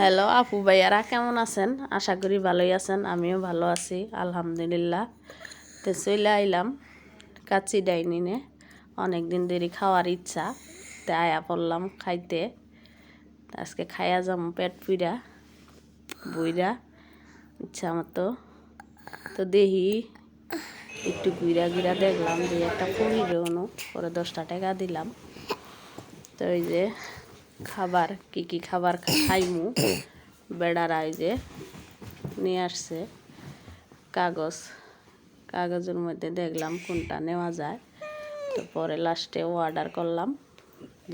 Hello আপু ভাইয়ারা, কেমন আছেন? আশা করি ভালোই আছেন, আমিও ভালো আছি, আলহামদুলিল্লাহ। তো চলে আইলাম, কাচ্চি ডাইনিনে অনেক দিন দেরি খাওয়ার ইচ্ছা, তে আয়া পড়লাম খাইতে। আজকে খাইয়া যাম পেট পুইরা, বইরা, ইচ্ছা মতো। তো দেখি একটু ঘুরা ঘুরা দেখলাম যে একটা পুরি রোনো পরে দশটা টাকা দিলাম। তো ওই যে খাবার, কি কি খাবার খাইমু। বেড়ারা এই যে নিয়ে আসছে কাগজ। কাগজের মধ্যে দেখলাম কোনটা নেওয়া যায়। তো পরে লাস্টে অর্ডার করলাম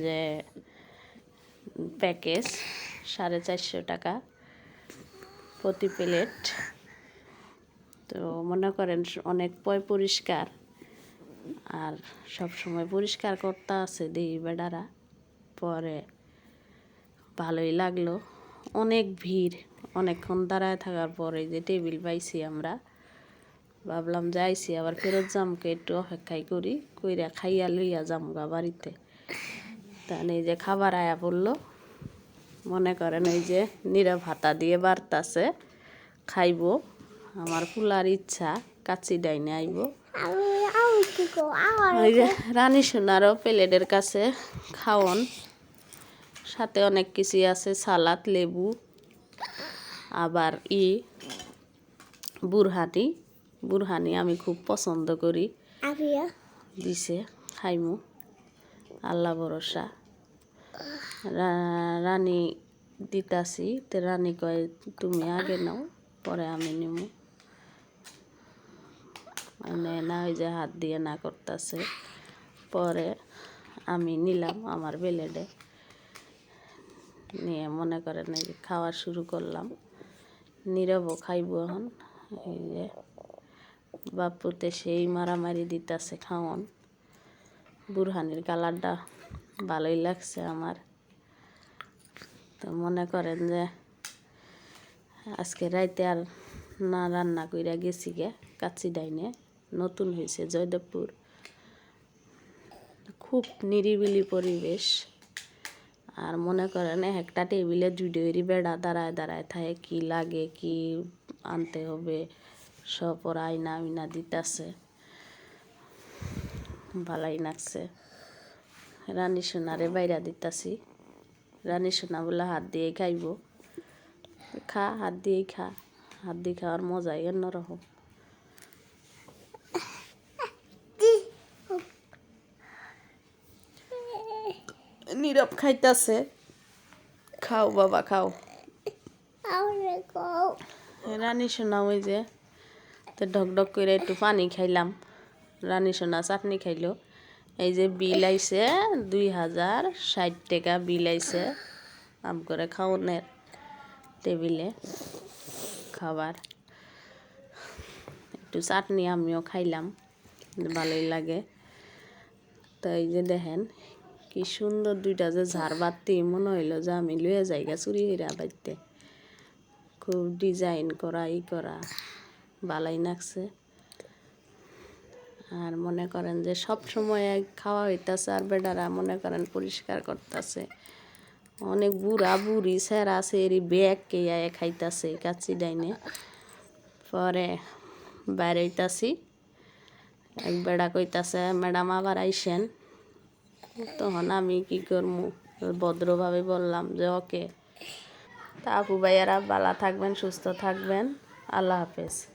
যে প্যাকেজ সাড়ে চারশো টাকা প্রতি প্লেট তো মনে করেন অনেক পয় পরিষ্কার। আর সব সময় পরিষ্কার করতে আছে দিই বেড়ারা। পরে ভালোই লাগল। অনেক ভিড় অনেকক্ষণ দাঁড়ায় থাকার পরে যে টেবিল পাইছি আমরা। ভাবলাম যাইছি আবার ফেরত জামকে একটু অপেক্ষাই করি কইরা খাইয়া লইয়া জামগা বাড়িতে। তাহলে এই যে খাবার আয়া পড়ল। মনে করেন এই যে নীরব হাতা দিয়ে বাড়তাছে খাইবো। আমার ফুলার ইচ্ছা কাচি ডাইনে আইব। ওই যে রানী সোনারও প্লেটের কাছে খাওন। সাথে অনেক কিছু আছে সালাদ লেবু আবার ই বুরহানি। বুরহানি আমি খুব পছন্দ করি। দিছে খাইমু। আল্লাহ ভরসা। রানী দিতাছি তে রানী কয় তুমি আগে নাও পরে আমি নিমু। মানে না ওই যে হাত দিয়ে না করতেছে। পরে আমি নিলাম আমার বেলেডে। নিয়ে মনে করেন এই যে খাওয়া শুরু করলাম। নীরবও খাইব এখন। এই যে বাপুতে সেই মারামারি দিতেছে খাওয়ান বুরহানির কালারটা ভালোই লাগছে আমার। তো মনে করেন যে আজকে রাইতে আর না রান্না কইরা গেছি গে কাচ্চি ডাইনে। নতুন হয়েছে জয়দেবপুর। খুব নিরিবিলি পরিবেশ। আর মনে করেন এক একটা টেবিলে জুডেরি বেড়া দাঁড়ায় দাঁড়ায় থাকে, কি লাগে, কি আনতে হবে, সব ওরা আইনা আইনা দিতাছে। ভালাই লাগছে। রানী সোনারে বাইরা দিতাছি। রানী সোনা বলে হাত দিয়ে খাইব। খা, হাত দিয়েই খা। হাত দিয়ে খাওয়ার মজাই অন্যরকম। নীরব খাইতাছে। খাও বাবা খাও। রানী সোনা ওই যে তো ঢক ঢক করে একটু পানি খাইলাম। রানী সোনা চাটনি খাইলো। এই যে বিল আইছে দুই হাজার ষাট টাকা বিল আইছে। আম করে খাওয়ানোর টেবিলে খাবার। একটু চাটনি আমিও খাইলাম ভালোই লাগে। তো এই যে দেখেন কি সুন্দর দুইটা যে ঝাড় বাতি মনে হইল যে আমি লুয়ে যাইগা চুরি হইরা বাড়িতে খুব ডিজাইন করা, ই করা, বালাই লাগছে আর মনে করেন যে সব সময় খাওয়া হইতাছে আর বেডারা মনে করেন পরিষ্কার করতেছে। অনেক বুড়া বুড়ি সেরা সেরি ব্যাগ কে খাইতাছে কাচ্চি ডাইনে। পরে বাইরে হইতাছি, এক বেড়া কইতাছে, ম্যাডাম আবার আইসেন। তখন আমি কি করব ভদ্রভাবে বললাম যে, ওকে। তা আপু ভাইয়ারা, ভালো থাকবেন, সুস্থ থাকবেন। আল্লাহ হাফেজ।